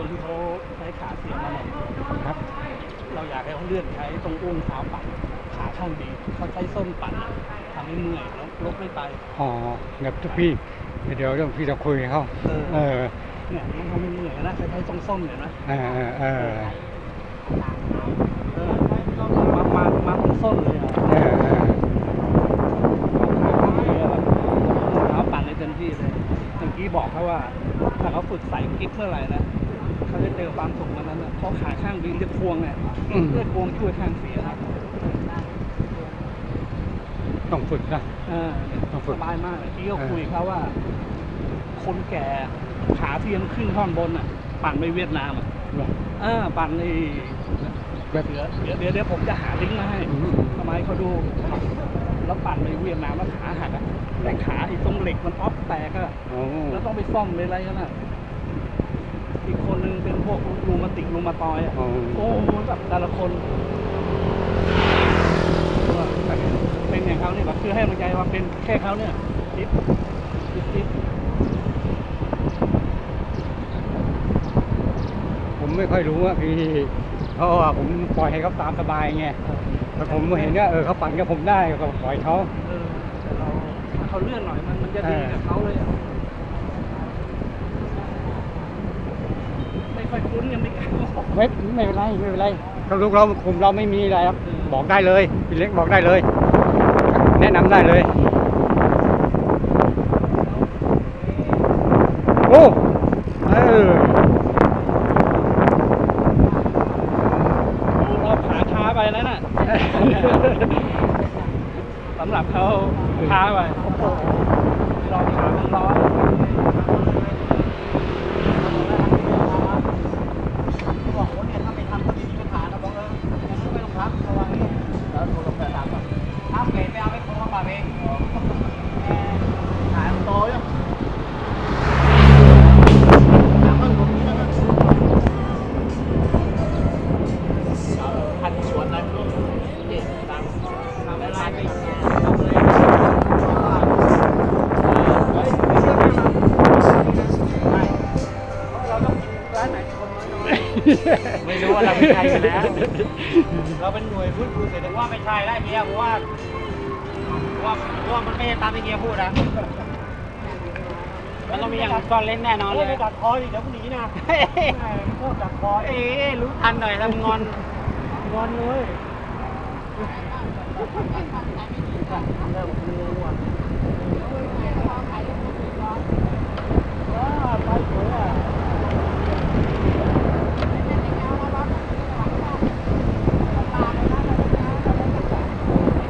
คนที่เขาใช้ขาเสียงมาหมดครับ เราอยากให้เขาเลือกใช้ตรงอุ้งเท้าปั่นขาข้างดีเขาใช้ส้นปั่นทำให้เมื่อยแล้วลบไม่ไปอ๋อเดี๋ยวพี่เดี๋ยวเรื่องพี่จะคุยกับเขาเออเออเนี่ยมันทำให้เหนื่อยนะใช้ใช้ตรงส้นเห็นไหมเออเออเออเออมามามาตรงส้นเลยอะเออเออเขาปั่นได้เต็มที่เลยเมื่อกี้บอกเขาว่าถ้าเขาฝึกใส่กิ๊กเมื่อไหร่นะเขาจะเจอ ความสุขวันนั้นนะเพราะขาข้างดีเรียกพวงเนี่ยอืมเรียกพวงช่วยข้างเสียครับต้องฝึกนะ เออต้องฝึสกบายมากเมื่อกี้ก็เออ คุยเขาว่า คนแก่ขาเทียมครึ่งท่อนบนอะ ปั่นไปเวียดนามอะเออปั่นในแบบเดี๋ยวเดี๋ยวเดี๋ยวเดี๋ยวผมจะหาลิงก์มาให้ อืมทำไมเขาดูแล้วปั่นไปเวียดนามแล้วขาหักอะแต่ขาไอ้ตรงเหล็กมันออฟแตกอะโอ้แล้วต้องไปซ่อมเลยอะไรกันอะ อีกคนนึงเป็นพวกรูมาติกรูมาตอยอะโอ้โอ้โหแบบแต่ละคนเป็นอย่างเขาเนี่ยแบบคือให้กำลังใจว่าเป็นแค่เขาเนี่ยจิ๊บจิ๊บจิ๊บผมไม่ค่อยรู้อะพี่เพราะว่าผมปล่อยให้เขาตามสบายไงแต่ผมเห็นว่าเออเขาปั่นกับผมได้ก็ปล่อยเขา เออแต่เราถ้าเขาเลื่อนหน่อยมันมันจะดีเออกับเขาเลยอะ ไม่ค่อยคุ้นยังไม่กล้าบอกไม่ไม่เป็นไรไม่เป็นไรเขาลูกเรากลุ่มเราไม่มีอะไรครับเออบอกได้เลยพี่เล็กบอกได้เลย แนะนำได้เลย โอ้เออดูเราขาช้าไปแล้วน่ะ สำหรับเขาช้าไปโอ้โหรอขามันร้อน ไม่รู้ว่าเราเป็นใครอยู่แล้ว เราเป็นหน่วยพื้นฟูเสร็จว่าไม่ใช่ได้เฮียผมว่าผมว่าผมว่ามันไม่ใช่ตามที่เฮียพูดนะมันต้องมีอย่างก่อนเล่นแน่นอนเลย ดักคอดิเดี๋ยวพรุ่งนี้นะพวกดักคอเอ๊ะรู้ทันหน่อยทำงอน งอนเลยเริ่มกลัวว้าไปสวยอะ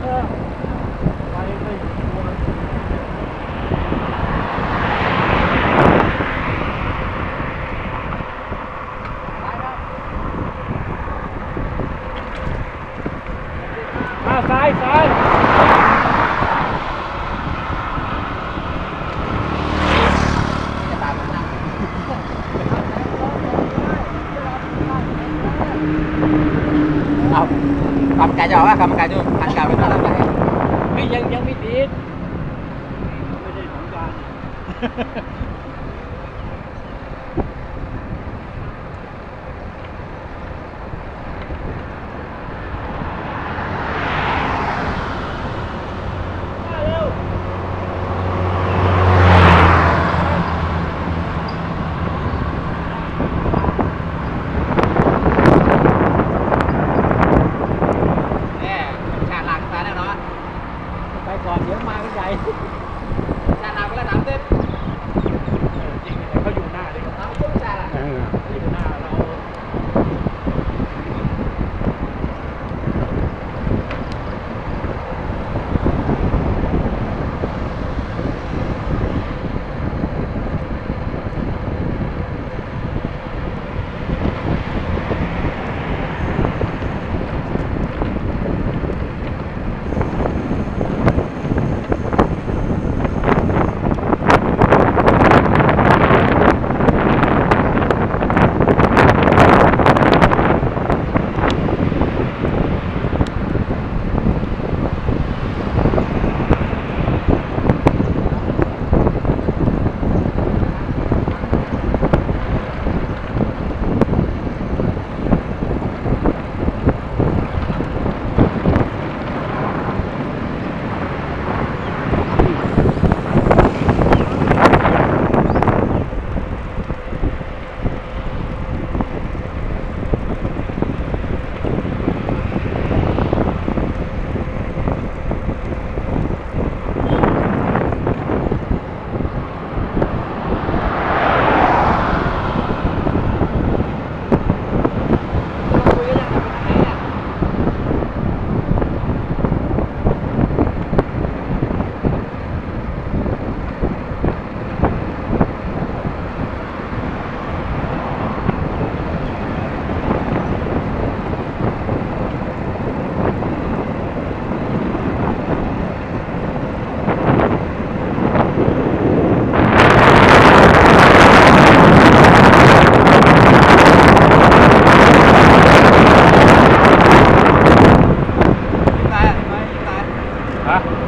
เออไปไม่กลัวอ่าซ้ายซ้าย เอากรรมการจะบอกว่ากรรมการจะพันการเป็นอะไรเฮ้ยยังยังไม่ติดไม่ได้ของการ 来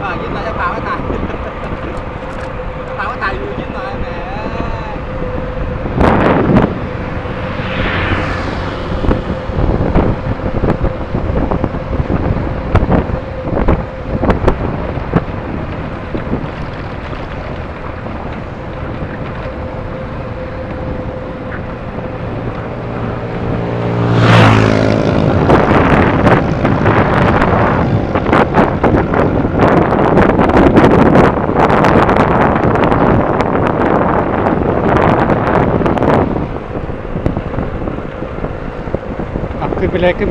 ขึ้น